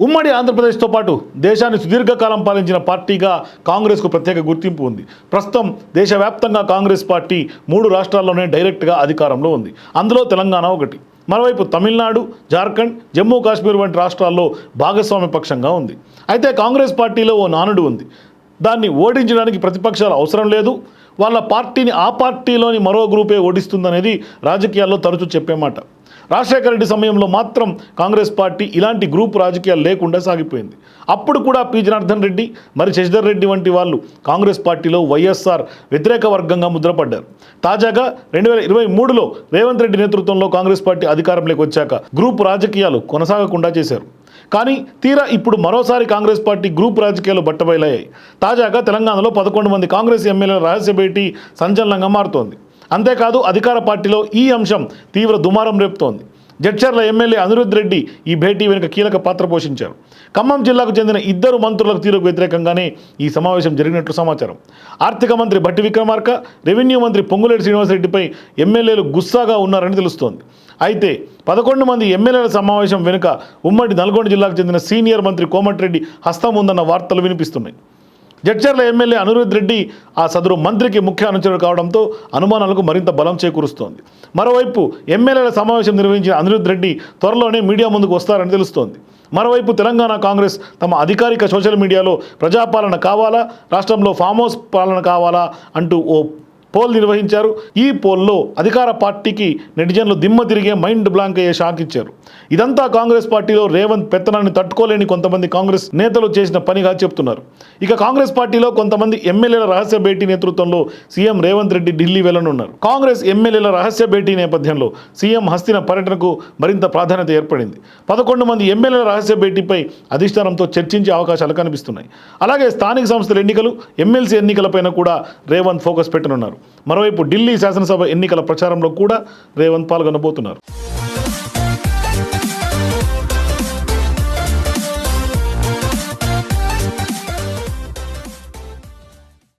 ఉమ్మడి ఆంధ్రప్రదేశ్తో పాటు దేశాన్ని సుదీర్ఘకాలం పాలించిన పార్టీగా కాంగ్రెస్కు ప్రత్యేక గుర్తింపు ఉంది. ప్రస్తుతం దేశవ్యాప్తంగా కాంగ్రెస్ పార్టీ మూడు రాష్ట్రాల్లోనే డైరెక్ట్గా అధికారంలో ఉంది. అందులో తెలంగాణ ఒకటి. మరోవైపు తమిళనాడు జార్ఖండ్ జమ్మూ కాశ్మీర్ వంటి రాష్ట్రాల్లో భాగస్వామ్య పక్షంగా ఉంది. అయితే కాంగ్రెస్ పార్టీలో ఓ నానుడు ఉంది. దాన్ని ఓడించడానికి ప్రతిపక్షాలు అవసరం లేదు. వాళ్ళ పార్టీని ఆ పార్టీలోని మరో గ్రూపే ఓడిస్తుందనేది రాజకీయాల్లో తరచూ చెప్పేమాట రాజశేఖర రెడ్డి సమయంలో మాత్రం కాంగ్రెస్ పార్టీ ఇలాంటి గ్రూప్ రాజకీయాలు లేకుండా సాగిపోయింది. అప్పుడు కూడా పి. జనార్దన్ రెడ్డి మరి శశిధర్ రెడ్డి వంటి వాళ్ళు కాంగ్రెస్ పార్టీలో వైఎస్ఆర్ వ్యతిరేక వర్గంగా ముద్రపడ్డారు. తాజాగా రెండు వేల ఇరవై మూడులో రేవంత్ రెడ్డి నేతృత్వంలో కాంగ్రెస్ పార్టీ అధికారంలోకి వచ్చాక గ్రూప్ రాజకీయాలు కొనసాగకుండా చేశారు. కానీ తీరా ఇప్పుడు మరోసారి కాంగ్రెస్ పార్టీ గ్రూప్ రాజకీయాలు బట్టబయలయ్యాయి. తాజాగా తెలంగాణలో పదకొండు మంది కాంగ్రెస్ ఎమ్మెల్యేల రహస్య భేటీ సంచలనంగా మారుతోంది. అంతేకాదు అధికార పార్టీలో ఈ అంశం తీవ్ర దుమారం రేపుతోంది. జడ్చర్ల ఎమ్మెల్యే అనిరుద్ రెడ్డి ఈ భేటీ వెనుక కీలక పాత్ర పోషించారు. ఖమ్మం జిల్లాకు చెందిన ఇద్దరు మంత్రులకు తీరుకు వ్యతిరేకంగానే ఈ సమావేశం జరిగినట్లు సమాచారం. ఆర్థిక మంత్రి భట్టి విక్రమార్క రెవెన్యూ మంత్రి పొంగులేటి శ్రీనివాసరెడ్డిపై ఎమ్మెల్యేలు గుస్సాగా ఉన్నారని తెలుస్తోంది. అయితే పదకొండు మంది ఎమ్మెల్యేల సమావేశం వెనుక ఉమ్మడి నల్గొండ జిల్లాకు చెందిన సీనియర్ మంత్రి కోమటిరెడ్డి హస్తం ఉందన్న వార్తలు వినిపిస్తున్నాయి. జడ్చర్ల ఎమ్మెల్యే అనిరుద్ రెడ్డి ఆ సదరు మంత్రికి ముఖ్య అనుచరుడు కావడంతో అనుమానాలకు మరింత బలం చేకూరుస్తోంది. మరోవైపు ఎమ్మెల్యేల సమావేశం నిర్వహించిన అనిరుద్ రెడ్డి త్వరలోనే మీడియా ముందుకు వస్తారని తెలుస్తోంది. మరోవైపు తెలంగాణ కాంగ్రెస్ తమ అధికారిక సోషల్ మీడియాలో ప్రజాపాలన కావాలా? రాష్ట్రంలో ఫామ్ హౌస్ పాలన కావాలా? అంటూ ఓ పోల్ నిర్వహించారు. ఈ పోల్లో అధికార పార్టీకి నెటిజన్లు దిమ్మ తిరిగే మైండ్ బ్లాంక్ అయ్యే షాక్ ఇచ్చారు. ఇదంతా కాంగ్రెస్ పార్టీలో రేవంత్ పెత్తనాన్ని తట్టుకోలేని కొంతమంది కాంగ్రెస్ నేతలు చేసిన పనిగా చెప్తున్నారు. ఇక కాంగ్రెస్ పార్టీలో కొంతమంది ఎమ్మెల్యేల రహస్య భేటీ నేతృత్వంలో సీఎం రేవంత్ రెడ్డి ఢిల్లీ వెళ్ళనున్నారు కాంగ్రెస్ ఎమ్మెల్యేల రహస్య భేటీ నేపథ్యంలో సీఎం హస్తిన పర్యటనకు మరింత ప్రాధాన్యత ఏర్పడింది. పదకొండు మంది ఎమ్మెల్యేల రహస్య భేటీపై అధిష్టానంతో చర్చించే అవకాశాలు కనిపిస్తున్నాయి. అలాగే స్థానిక సంస్థల ఎన్నికలు ఎమ్మెల్సీ ఎన్నికలపైన కూడా రేవంత్ ఫోకస్ పెట్టనున్నారు. మరోవైపు ఢిల్లీ శాసనసభ ఎన్నికల ప్రచారంలో కూడా రేవంత్ పాల్గొనబోతున్నారు.